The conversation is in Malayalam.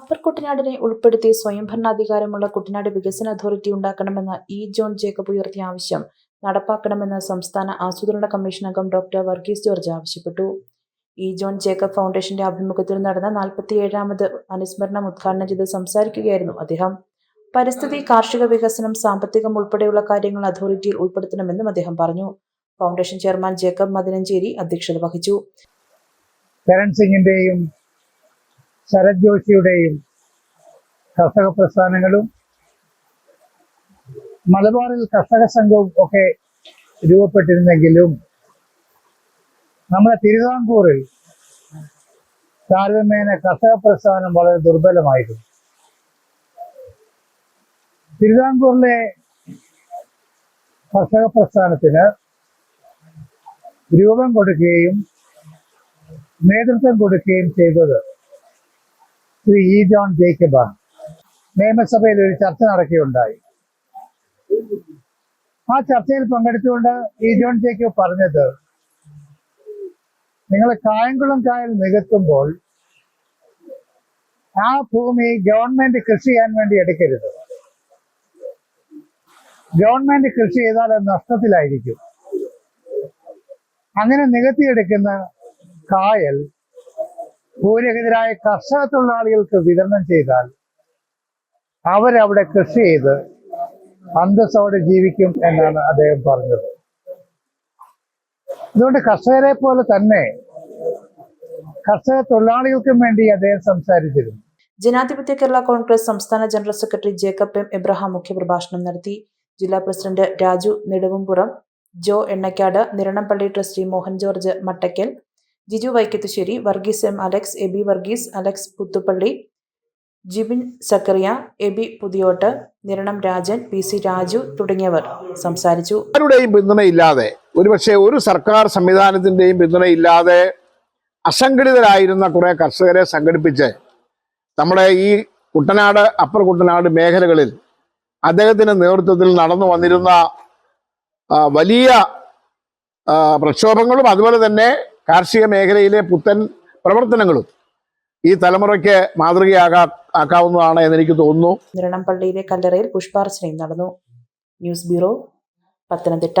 കുട്ടനാടിനെ ഉൾപ്പെടുത്തി സ്വയംഭരണാധികാരമുള്ള കുട്ടനാട് വികസന അതോറിറ്റി ഉണ്ടാക്കണമെന്ന ഇ ജോൺ ജേക്കബ് ഉയർത്തിയ ആവശ്യം നടപ്പാക്കണമെന്ന് സംസ്ഥാന ആസൂത്രണ കമ്മീഷൻ അംഗം ഡോക്ടർ വർഗീസ് ജോർജ് ആവശ്യപ്പെട്ടു. ഇ ജോൺ ജേക്കബ് ഫൗണ്ടേഷന്റെ ആഭിമുഖ്യത്തിൽ നടന്ന നാൽപ്പത്തിയേഴാമത് അനുസ്മരണം ഉദ്ഘാടനം ചെയ്ത് സംസാരിക്കുകയായിരുന്നു അദ്ദേഹം. പരിസ്ഥിതി കാർഷിക വികസനം സാമ്പത്തികം ഉൾപ്പെടെയുള്ള കാര്യങ്ങൾ അതോറിറ്റിയിൽ ഉൾപ്പെടുത്തണമെന്നും അദ്ദേഹം പറഞ്ഞു. ഫൗണ്ടേഷൻ ചെയർമാൻ ജേക്കബ് മദിനഞ്ചേരി അധ്യക്ഷത വഹിച്ചു. ശരത് ജോഷിയുടെയും കർഷക പ്രസ്ഥാനങ്ങളും മലബാറിൽ കർഷക സംഘവും ഒക്കെ രൂപപ്പെട്ടിരുന്നെങ്കിലും നമ്മുടെ തിരുവിതാംകൂറിൽ താരതമ്യേന കർഷക പ്രസ്ഥാനം വളരെ ദുർബലമായിരുന്നു. തിരുവിതാംകൂറിലെ കർഷക പ്രസ്ഥാനത്തിന് രൂപം കൊടുക്കുകയും നേതൃത്വം കൊടുക്കുകയും ചെയ്തത് ശ്രീ ഇ ജോൺ ജേക്കബാണ്. നിയമസഭയിൽ ഒരു ചർച്ച നടക്കുകയുണ്ടായി. ആ ചർച്ചയിൽ പങ്കെടുത്തുകൊണ്ട് ഇ ജോൺ ജേക്കബ് പറഞ്ഞത് നിങ്ങൾ കായംകുളം കായൽ നികത്തുമ്പോൾ ആ ഭൂമി ഗവൺമെന്റ് കൃഷി ചെയ്യാൻ വേണ്ടി എടുക്കരുത്. ഗവൺമെന്റ് കൃഷി ചെയ്താൽ അത് നഷ്ടത്തിലായിരിക്കും. അങ്ങനെ നികത്തിയെടുക്കുന്ന കായൽ ഭൂരഹിതരായ കർഷക തൊഴിലാളികൾക്ക് വിതരണം ചെയ്താൽ അവരവിടെ കൃഷി ചെയ്ത് അന്തസ്സോടെ ജീവിക്കും എന്നാണ് അദ്ദേഹം പറഞ്ഞത്. അതുകൊണ്ട് കർഷകരെ പോലെ തന്നെ കർഷക തൊഴിലാളികൾക്കും വേണ്ടി അദ്ദേഹം സംസാരിച്ചിരുന്നു. ജനാധിപത്യ കേരള കോൺഗ്രസ് സംസ്ഥാന general secretary Jacob M Abraham മുഖ്യപ്രഭാഷണം നടത്തി. ജില്ലാ president Raju Neduvampuram Jo Ennakkad Niranampally trustee Mohan George Mattackal Jiju Vaikathusseri Varghese M Alex Aby Varghese Alex Puthuppally Jibin Zachariah Aby Puthiyottu Niranam Rajan P C Raju തുടങ്ങിയവർ സംസാരിച്ചു. ആരുടെയും പിന്തുണയില്ലാതെ ഒരുപക്ഷെ ഒരു സർക്കാർ സംവിധാനത്തിന്റെയും പിന്തുണയില്ലാതെ അസംഘടിതരായിരുന്ന കുറെ കർഷകരെ സംഘടിപ്പിച്ച് നമ്മുടെ ഈ കുട്ടനാട് അപ്പർ കുട്ടനാട് മേഖലകളിൽ അദ്ദേഹത്തിന്റെ നേതൃത്വത്തിൽ നടന്നു വന്നിരുന്ന വലിയ പ്രക്ഷോഭങ്ങളും അതുപോലെ തന്നെ കാർഷിക മേഖലയിലെ പുത്തൻ പ്രവർത്തനങ്ങളും ഈ തലമുറയ്ക്ക് മാതൃകയാകാ ആക്കാവുന്നതാണ് എന്ന് എനിക്ക് തോന്നുന്നു. നിരണംപള്ളിയിലെ കല്ലറയിൽ പുഷ്പാർച്ചനയും നടന്നു. News bureau Pathanamthitta.